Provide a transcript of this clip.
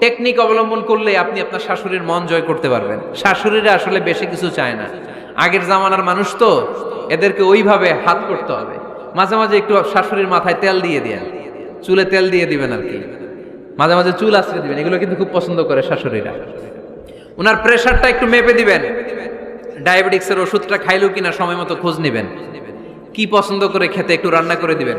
Technique অবলম্বন করলে আপনি আপনার শাশুড়ির মন জয় করতে পারবেন। শাশুড়িরা আসলে বেশি কিছু চায় না। আগের জামানার মানুষ তো এদেরকে ওইভাবে হাত করতে হবে। মাঝে মাঝে একটু শাশুড়ির মাথায় তেল দিয়ে দেন। চুলে তেল দিয়ে দিবেন আর কি। মাঝে মাঝে চুল আশ্রয় দিবেন। এগুলো কিন্তু খুব পছন্দ করে শাশুড়িরা। ওনার প্রেশারটা একটু মেপে দিবেন। ডায়াবেটিক্সের ওষুধটা খাইলেও কিনা সময় মতো খোঁজ নেবেন। কি পছন্দ করে খেতে একটু রান্না করে দিবেন।